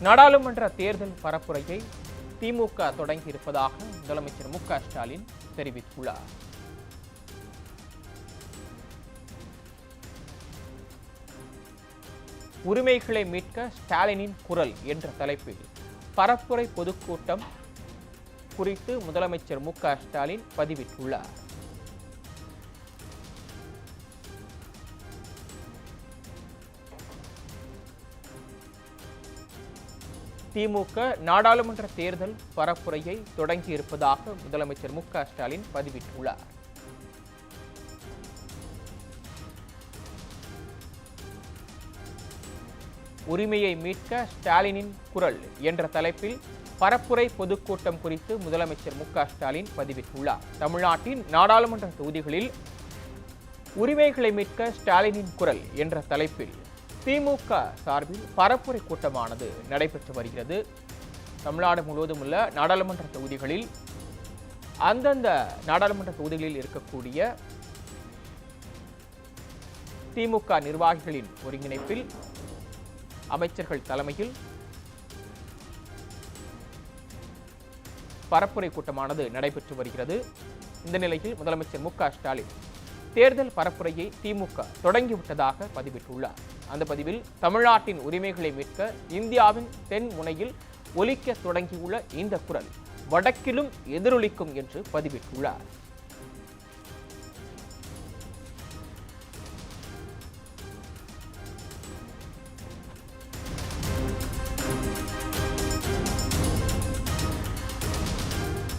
நாடாளுமன்ற தேர்தல் பரப்புரையை திமுக தொடங்கியிருப்பதாக முதலமைச்சர் மு க ஸ்டாலின் தெரிவித்துள்ளார். உரிமைகளை மீட்க ஸ்டாலினின் குரல் என்ற தலைப்பில் பரப்புரை பொதுக்கூட்டம் குறித்து முதலமைச்சர் மு க ஸ்டாலின் பதிவிட்டுள்ளார். திமுக நாடாளுமன்ற தேர்தல் பரப்புரையை தொடங்கியிருப்பதாக முதலமைச்சர் மு க ஸ்டாலின் பதிவிட்டுள்ளார். உரிமையை மீட்க ஸ்டாலினின் குரல் என்ற தலைப்பில் பரப்புரை பொதுக்கூட்டம் குறித்து முதலமைச்சர் மு க ஸ்டாலின் பதிவிட்டுள்ளார். தமிழ்நாட்டின் நாடாளுமன்ற தொகுதிகளில் உரிமைகளை மீட்க ஸ்டாலினின் குரல் என்ற தலைப்பில் திமுக சார்பில் பரப்புரை கூட்டமானது நடைபெற்று வருகிறது. தமிழ்நாடு முழுவதும் உள்ள நாடாளுமன்ற தொகுதிகளில் அந்தந்த நாடாளுமன்ற தொகுதிகளில் இருக்கக்கூடிய திமுக நிர்வாகிகளின் ஒருங்கிணைப்பில் அமைச்சர்கள் தலைமையில் பரப்புரை கூட்டமானது நடைபெற்று வருகிறது. இந்த நிலையில் முதலமைச்சர் மு க ஸ்டாலின் தேர்தல் பரப்புரையை திமுக தொடங்கிவிட்டதாக பதிவிட்டுள்ளார். அந்த பதிவில் தமிழ்நாட்டின் உரிமைகளை மீட்க இந்தியாவின் தென் முனையில் ஒலிக்க தொடங்கியுள்ள இந்த குரல் வடக்கிலும் எதிரொலிக்கும் என்று பதிவிட்டுள்ளார்.